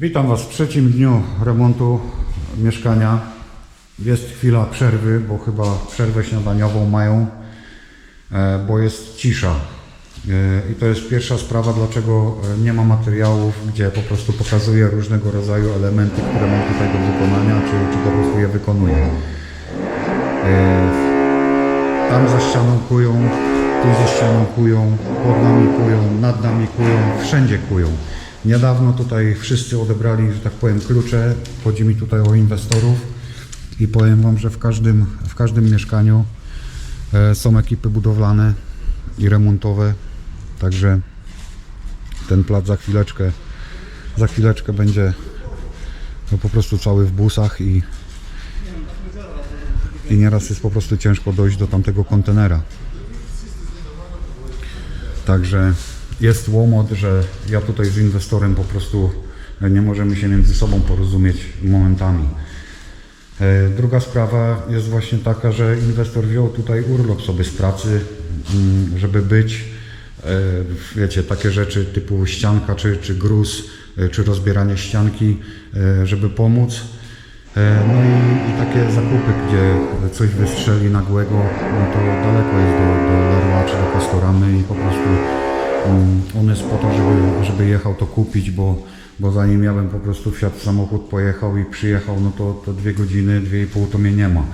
Witam Was w trzecim dniu remontu mieszkania. Jest chwila przerwy, bo chyba przerwę śniadaniową mają, e, bo jest cisza. E, I to jest pierwsza sprawa, dlaczego e, nie ma materiałów, gdzie po prostu pokazuję różnego rodzaju elementy, które mam tutaj do wykonania, czy, czy po prostu je wykonuję. Tam za ścianą kują, tu za ścianą kują, pod nami kują, nad nami kują, wszędzie kują. Niedawno tutaj wszyscy odebrali, że tak powiem, klucze. Chodzi mi tutaj o inwestorów i powiem Wam, że w każdym, w każdym mieszkaniu e, są ekipy budowlane i remontowe. Także ten plac za chwileczkę, za chwileczkę będzie no, po prostu cały w busach i, i nieraz jest po prostu ciężko dojść do tamtego kontenera. Także jest łomot, że ja tutaj z inwestorem po prostu nie możemy się między sobą porozumieć momentami. E, Druga sprawa jest właśnie taka, że inwestor wziął tutaj urlop sobie z pracy, mm, żeby być, e, wiecie, takie rzeczy typu ścianka, czy, czy gruz, e, czy rozbieranie ścianki, e, żeby pomóc. E, No i, i takie zakupy, gdzie coś wystrzeli nagłego, no to daleko jest do, do Leroy czy do Castoramy i po prostu on jest po to, żeby, żeby jechał to kupić, bo, bo zanim ja bym po prostu wsiadł w samochód, pojechał i przyjechał, no to, to dwie godziny, dwie i pół to mnie nie ma.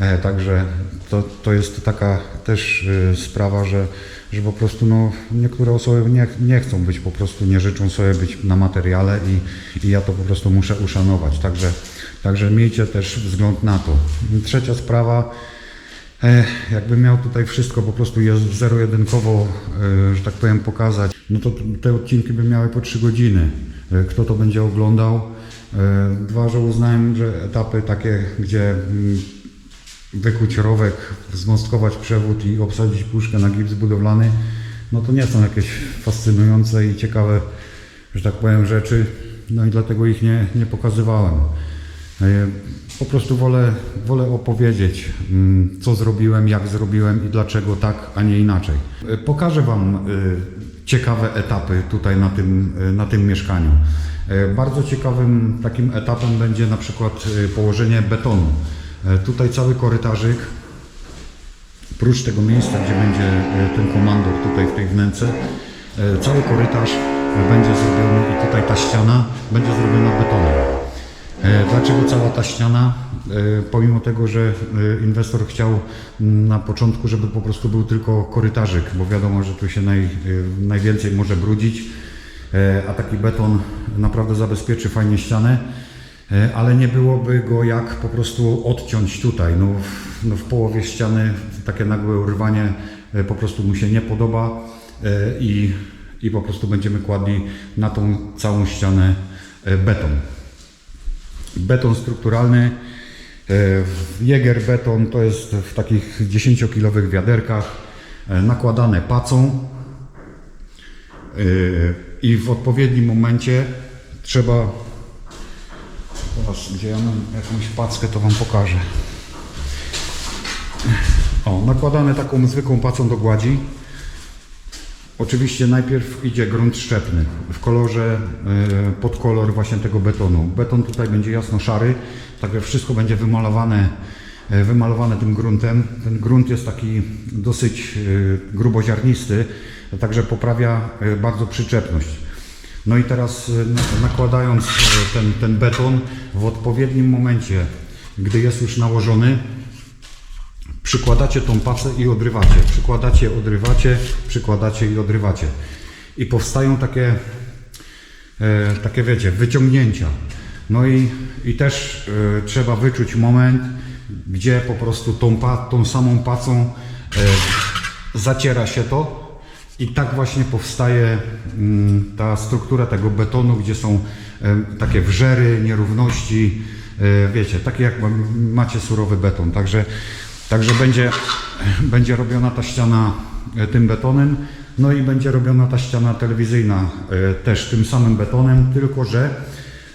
E, Także to, to jest taka też y, sprawa, że, że po prostu no, niektóre osoby nie, nie chcą być po prostu, nie życzą sobie być na materiale i, i ja to po prostu muszę uszanować. Także, także miejcie też wzgląd na to. Trzecia sprawa, jakbym miał tutaj wszystko po prostu zero-jedynkowo, e, że tak powiem, pokazać, no to te odcinki by miały po 3 godziny. E, Kto to będzie oglądał? E, Dwa, że uznałem, że etapy takie, gdzie mm, wykuć rowek, zmostkować przewód i obsadzić puszkę na gips budowlany, no to nie są jakieś fascynujące i ciekawe, że tak powiem, rzeczy, no i dlatego ich nie, nie pokazywałem. Po prostu wolę, wolę opowiedzieć, mm, co zrobiłem, jak zrobiłem i dlaczego tak, a nie inaczej. E, Pokażę Wam e, ciekawe etapy tutaj na tym, e, na tym mieszkaniu. Bardzo ciekawym takim etapem będzie na przykład położenie betonu. Tutaj cały korytarzyk, prócz tego miejsca, gdzie będzie ten komandor tutaj w tej wnęce, cały korytarz będzie zrobiony i tutaj ta ściana będzie zrobiona betonem. E, Dlaczego cała ta ściana? E, Pomimo tego, że e, inwestor chciał m, na początku, żeby po prostu był tylko korytarzyk, bo wiadomo, że tu się naj, najwięcej może brudzić, a taki beton naprawdę zabezpieczy fajnie ścianę. Ale nie byłoby go jak po prostu odciąć tutaj. No, w- no w połowie ściany takie nagłe urwanie po prostu mu się nie podoba i, i po prostu będziemy kładli na tą całą ścianę beton. Beton strukturalny, e, Jäger beton to jest w takich 10-kilowych wiaderkach e, nakładane pacą e, i w odpowiednim momencie trzeba Teraz, gdzie ja mam jakąś packę, to Wam pokażę. O, nakładane taką zwykłą pacą do gładzi. Oczywiście najpierw idzie grunt szczepny w kolorze e, pod kolor właśnie tego betonu. Beton tutaj będzie jasno szary, także wszystko będzie wymalowane, e, wymalowane tym gruntem. Ten grunt jest taki dosyć e, gruboziarnisty, także poprawia bardzo przyczepność. No i teraz na- nakładając ten, ten beton w odpowiednim momencie, gdy jest już nałożony, przykładacie tą pacę i odrywacie. Przykładacie, odrywacie, przykładacie i odrywacie. I powstają takie, e, takie wiecie, wyciągnięcia. No i, i też e, trzeba wyczuć moment, gdzie po prostu tą, tą samą pacą e, zaciera się to i tak właśnie powstaje mm, ta struktura tego betonu, gdzie są e, takie wrzery, nierówności, e, wiecie, takie jak ma- macie surowy beton. Także, także będzie, będzie robiona ta ściana e, tym betonem, no i będzie robiona ta ściana telewizyjna e, też tym samym betonem, tylko że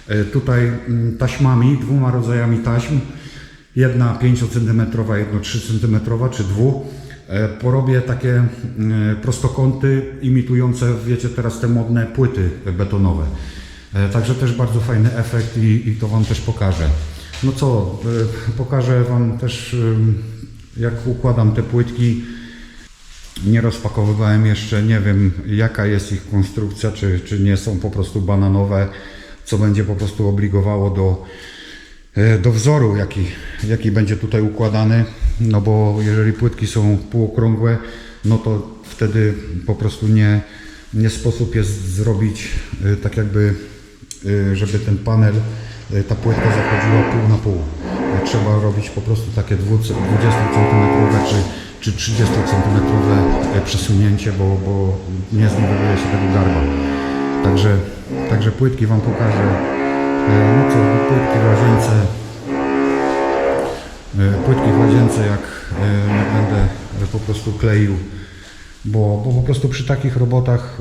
e, tutaj mm, taśmami, dwoma rodzajami taśm, jedna 5 cm, jedna 3 cm czy dwu. E, Porobię takie mm, prostokąty imitujące, wiecie, teraz te modne płyty betonowe. Także też bardzo fajny efekt i, i to Wam też pokażę. No co, pokażę Wam też jak układam te płytki. Nie rozpakowywałem jeszcze, nie wiem jaka jest ich konstrukcja, czy, czy nie są po prostu bananowe, co będzie po prostu obligowało do, e, do wzoru, jaki, jaki będzie tutaj układany. No bo jeżeli płytki są półokrągłe, no to wtedy po prostu nie, nie sposób jest zrobić e, tak jakby, e, żeby ten panel, ta płytka zachodziła pół na pół. E, Trzeba robić po prostu takie 20 cm czy, czy 30 cm przesunięcie, bo, bo nie zniweluje się tego garba. Także, także płytki Wam pokażę. E, No co, płytki w łazience. E, Płytki w łazience jak e, jak będę e, po prostu kleił, bo, bo po prostu przy takich robotach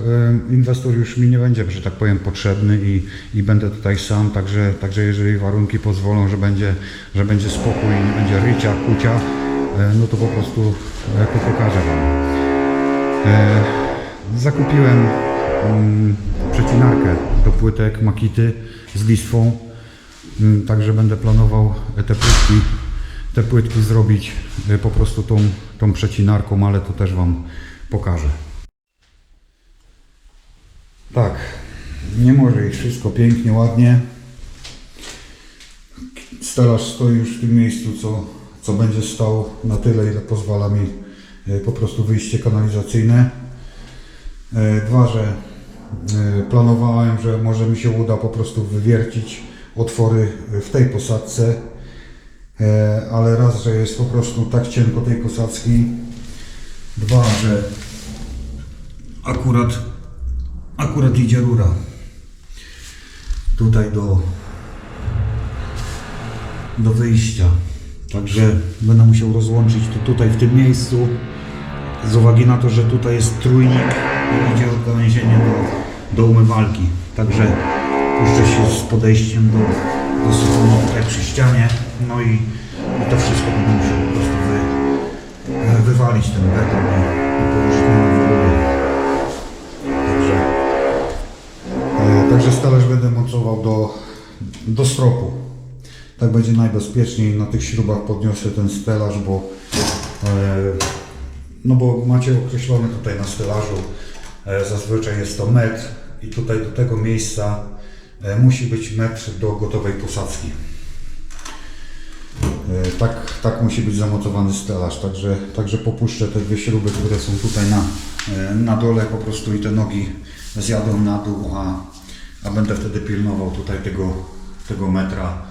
e, inwestor już mi nie będzie, że tak powiem, potrzebny i, i będę tutaj sam, także, także jeżeli warunki pozwolą, że będzie, że będzie spokój nie będzie rycia, kucia, e, no to po prostu e, to pokażę Wam. Zakupiłem mm, przecinarkę do płytek Makity z listwą, Mm, także będę planował te płytki, te płytki zrobić po prostu tą, tą przecinarką, ale to też Wam pokażę. Tak, nie może iść wszystko pięknie, ładnie. Stelaż stoi już w tym miejscu, co, co będzie stał na tyle, ile pozwala mi e, po prostu wyjście kanalizacyjne. E, Dwa, że e, planowałem, że może mi się uda po prostu wywiercić otwory w tej posadzce, ale raz, że jest po prostu tak cienko tej posadzki, dwa, że akurat, akurat idzie rura tutaj do, do wyjścia. Także będę musiał rozłączyć to tutaj w tym miejscu z uwagi na to, że tutaj jest trójnik i idzie odgałęzienie do, do umywalki. Także puszczę się z podejściem do, do syfonu tutaj przy ścianie. No i, i to wszystko będę musiał wywalić ten beton i, położyć na nowy. Także, e, także stależ będę mocował do, do stropu. Tak będzie najbezpieczniej. Na tych śrubach podniosę ten stelaż, bo e, no bo macie określone tutaj na stelażu, e, zazwyczaj jest to metr i tutaj do tego miejsca e, musi być metr do gotowej posadzki. E, Tak, tak musi być zamocowany stelaż, także, także popuszczę te dwie śruby, które są tutaj na, e, na dole po prostu i te nogi zjadą na dół, a, a będę wtedy pilnował tutaj tego, tego metra,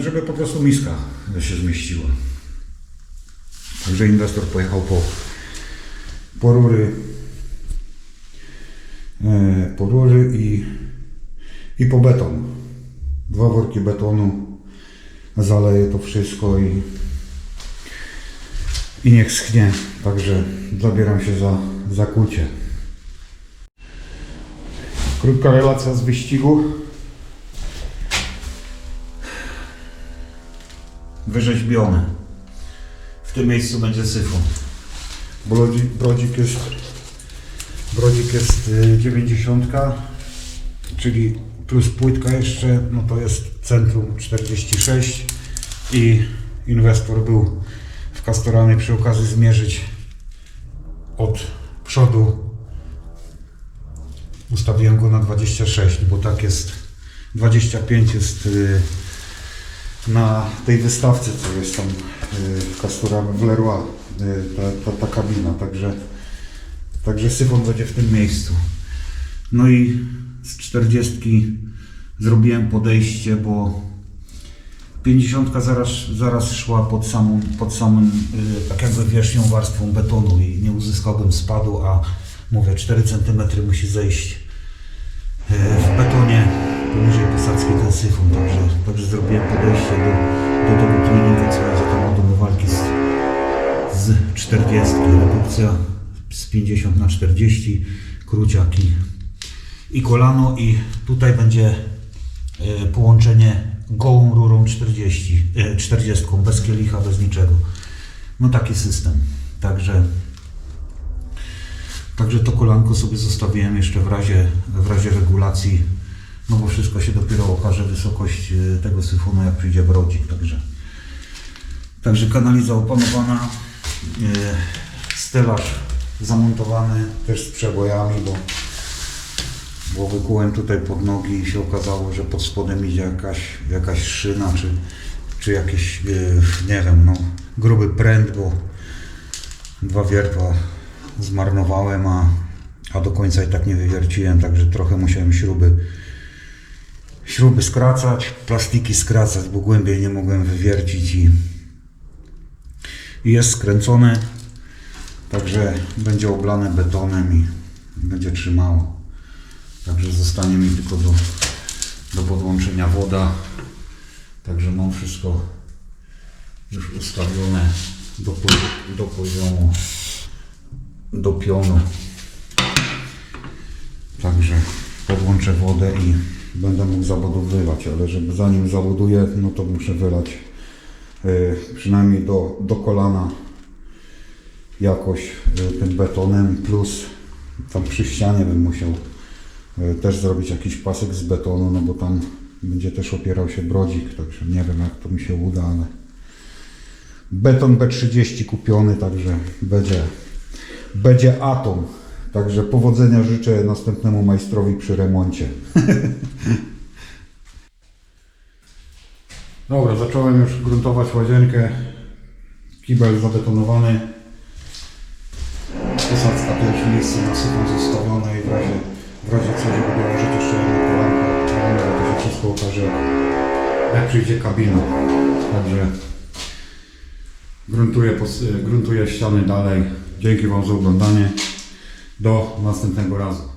żeby po prostu miska się zmieściła. Także inwestor pojechał po, po rury, e, po rury i, i po beton. Dwa worki betonu, zaleję to wszystko i, i niech schnie. Także zabieram się za, za kucie. Krótka relacja z wyścigu. Wyrzeźbione. W tym miejscu będzie syfon. Brodzik, brodzik jest brodzik jest y, 90, czyli plus płytka jeszcze, no to jest centrum 46 i inwestor był w Kastorany przy okazji zmierzyć od przodu. Ustawiłem go na 26, bo tak jest. 25 jest y, na tej wystawce, co jest tam y, w Castorama w Leroy, y, ta, ta, ta kabina, także, także syfon będzie w tym miejscu. No i z 40 zrobiłem podejście, bo 50 zaraz, zaraz szła pod samą, pod samym, y, tak jakby wierzchnią warstwą betonu i nie uzyskałbym spadu, a mówię 4 cm musi zejść y, w betonie poniżej posadzki ten syfon, także, także zrobiłem podejście do, do tego trójnika, co jest tam od umywalki z, z 40, redukcja z 50 na 40, króciak i, kolano. I tutaj będzie połączenie gołą rurą 40, e, 40, bez kielicha, bez niczego. No taki system. Także Także to kolanko sobie zostawiłem jeszcze w razie, w razie regulacji no bo wszystko się dopiero okaże wysokość e, tego syfonu jak przyjdzie brodzik, także także kanaliza opanowana, e, stelaż zamontowany też z przebojami, bo bo wykułem tutaj pod nogi i się okazało, że pod spodem idzie jakaś, jakaś szyna, czy, czy jakiś, e, nie wiem, no, gruby pręt, bo dwa wiertła zmarnowałem, a, a do końca i tak nie wywierciłem, także trochę musiałem śruby, śruby skracać, plastiki skracać, bo głębiej nie mogłem wywiercić i, i jest skręcone, także będzie oblane betonem i będzie trzymało. Także zostanie mi tylko do, do podłączenia woda. Także mam wszystko już ustawione do, do poziomu, do pionu. Także podłączę wodę i będę mógł zabudowywać, ale żeby zanim zabuduję, no to muszę wylać y, przynajmniej do, do kolana jakoś y, tym betonem plus tam przy ścianie bym musiał też zrobić jakiś pasek z betonu, no bo tam będzie też opierał się brodzik, także nie wiem jak to mi się uda, ale beton B30 kupiony, także będzie, będzie atom. Także powodzenia życzę następnemu majstrowi przy remoncie. Dobra, zacząłem już gruntować łazienkę. Kibel zabetonowany. Posadzka też w miejscu na syfon zostawione i w razie, w razie co, żeby dołożyć jeszcze jedną kolankę, ale to się wszystko okaże jak, przyjdzie kabina. Także gruntuję, gruntuję ściany dalej. Dzięki Wam za oglądanie. Do następnego razu.